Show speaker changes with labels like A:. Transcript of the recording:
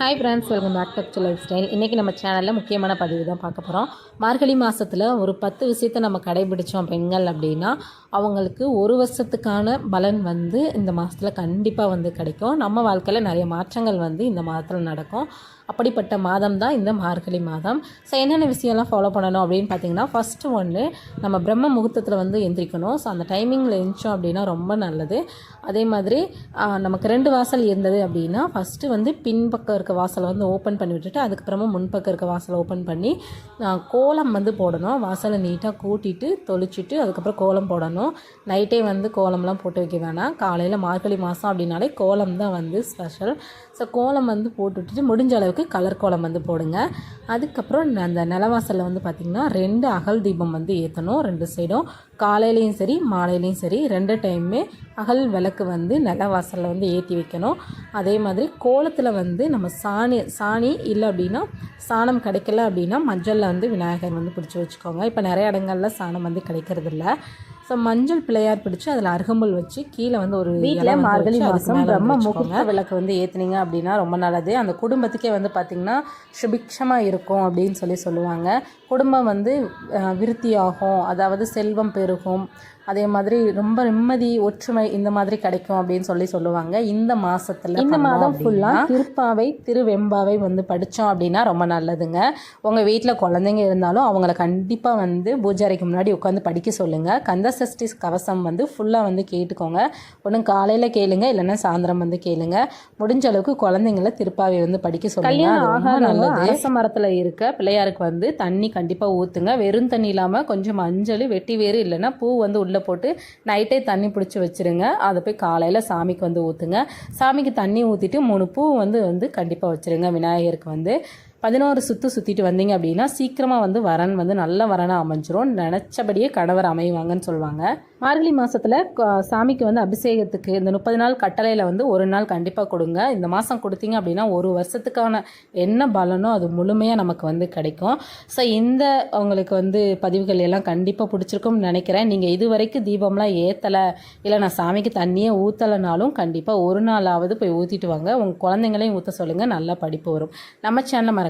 A: Hi friends welcome back to lifestyle இன்றைக்கி நம்ம சேனலில் முக்கியமான பதிவு தான் பார்க்க போகிறோம் மார்கழி மாதத்தில் ஒரு பத்து விஷயத்தை நம்ம கடைபிடித்தோம் பெண்கள் அப்படின்னா அவங்களுக்கு ஒரு வருஷத்துக்கான பலன் வந்து இந்த மாதத்தில் கண்டிப்பாக வந்து கிடைக்கும். நம்ம வாழ்க்கையில் நிறைய மாற்றங்கள் வந்து இந்த மாதத்தில் நடக்கும். அப்படிப்பட்ட மாதம் தான் இந்த மார்கழி மாதம். ஸோ என்னென்ன விஷயம்லாம் ஃபாலோ பண்ணணும் அப்படின்னு பார்த்தீங்கன்னா ஃபஸ்ட்டு ஒன்று நம்ம பிரம்ம முகூர்த்தத்தில் வந்து எந்திரிக்கணும். ஸோ அந்த டைமிங்கில் எழுந்தோம் அப்படின்னா ரொம்ப நல்லது. அதே மாதிரி நமக்கு ரெண்டு வாசல் இருந்தது அப்படின்னா ஃபஸ்ட்டு வந்து பின்பக்கம் இருக்க வாசலை வந்து ஓப்பன் பண்ணி விட்டுட்டு அதுக்கப்புறமா முன்பக்கம் இருக்க வாசலை ஓப்பன் பண்ணி கோலம் வந்து போடணும். வாசலை நீட்டாக கூட்டிட்டு தொளிச்சிட்டு அதுக்கப்புறம் கோலம் போடணும். நைட்டே வந்து கோலம்லாம் போட்டு வைக்க வேணாம். காலையில் மார்கழி மாதம் அப்படின்னாலே கோலம் தான் வந்து ஸ்பெஷல் ஸோ கோலம் வந்து போட்டு விட்டுட்டு முடிஞ்ச அளவுக்கு கலர் கோலம் வந்து போடுங்க. அதுக்கப்புறம் அந்த நிலவாசலில் வந்து பார்த்திங்கன்னா ரெண்டு அகல் தீபம் வந்து ஏற்றணும் ரெண்டு சைடும். காலையிலையும் சரி மாலையிலையும் சரி ரெண்டு டைமுமே அகல் விளக்கு வந்து நிலவாசலில் வந்து ஏற்றி வைக்கணும். அதே மாதிரி கோலத்தில் வந்து நம்ம சாணி சாணி இல்லை அப்படின்னா சாணம் கிடைக்கல அப்படின்னா மஞ்சளில் வந்து விநாயகர் வந்து பிடிச்சி வச்சுக்கோங்க. இப்போ நிறைய இடங்கள்ல சாணம் வந்து கிடைக்கிறது இல்ல ஸோ மஞ்சள் பிள்ளையார் பிடிச்சி அதில் அருகம்புல் வச்சு கீழே வந்து ஒரு வீட்டில் மார்கழி மாதம் பிரம்ம முகூர்த்த விளக்கு வந்து ஏற்றுனீங்க அப்படின்னா ரொம்ப நல்லது. அந்த குடும்பத்துக்கே வந்து பார்த்திங்கன்னா சுபிக்ஷமாக இருக்கும் அப்படின்னு சொல்லி சொல்லுவாங்க. குடும்பம் வந்து விருத்தியாகும். அதாவது செல்வம் பெருகும். அதே மாதிரி ரொம்ப நிம்மதி ஒற்றுமை இந்த மாதிரி கிடைக்கும் அப்படின்னு சொல்லி சொல்லுவாங்க. இந்த மாசத்துல இந்த மாதம் ஃபுல்லாக திருப்பாவை திருவெம்பாவை வந்து படித்தோம் அப்படின்னா ரொம்ப நல்லதுங்க. உங்கள் வீட்டில் குழந்தைங்க இருந்தாலும் அவங்கள கண்டிப்பாக வந்து பூஜை அறைக்கு முன்னாடி உட்காந்து படிக்க சொல்லுங்கள் கந்த சஷ்டி கவசம் வந்து ஃபுல்லாக வந்து கேட்டுக்கோங்க. ஒன்று காலையில் கேளுங்க இல்லைன்னா சாயந்தரம் வந்து கேளுங்க. முடிஞ்ச அளவுக்கு குழந்தைங்கள திருப்பாவை வந்து படிக்க சொல்லுங்க. நல்லது. அரச மரத்தில் இருக்க பிள்ளையாருக்கு வந்து தண்ணி கண்டிப்பாக ஊற்றுங்க வெறும் தண்ணி இல்லாமல் கொஞ்சம் மஞ்சள் வெட்டி வேறு இல்லைன்னா பூ வந்து உள்ளே போட்டு நைட்டே தண்ணி பிடிச்சி வச்சிருங்க. அதை போய் காலையில் சாமிக்கு வந்து ஊற்றுங்க சாமிக்கு தண்ணி ஊற்றிட்டு மூணு பூ வந்து வந்து கண்டிப்பாக வச்சுருங்க. விநாயகருக்கு வந்து. பதினோரு சுற்று சுற்றிட்டு வந்தீங்க அப்படின்னா சீக்கிரமாக வந்து வரன் வந்து நல்ல வரனாக அமைஞ்சிரும். நினச்சபடியே கணவர் அமைவாங்கன்னு சொல்லுவாங்க. மார்கழி மாதத்தில் சாமிக்கு வந்து அபிஷேகத்துக்கு இந்த முப்பது நாள் கட்டளையில் வந்து ஒரு நாள் கண்டிப்பாக கொடுங்க. இந்த மாதம் கொடுத்தீங்க அப்படின்னா ஒரு வருஷத்துக்கான என்ன பலனோ அது முழுமையாக நமக்கு வந்து கிடைக்கும். ஸோ இந்த உங்களுக்கு வந்து பதிவுகள் எல்லாம் கண்டிப்பாக பிடிச்சிருக்கும்னு நினைக்கிறேன். நீங்கள் இது வரைக்கும் தீபம்லாம் ஏற்றலை இல்லை நான் சாமிக்கு தண்ணியே ஊற்றலைனாலும் கண்டிப்பாக ஒரு நாளாவது போய் ஊற்றிட்டு வாங்க. உங்கள் குழந்தைங்களையும் ஊற்ற சொல்லுங்கள் நல்லா படிப்பு வரும். நம்ம சேனலை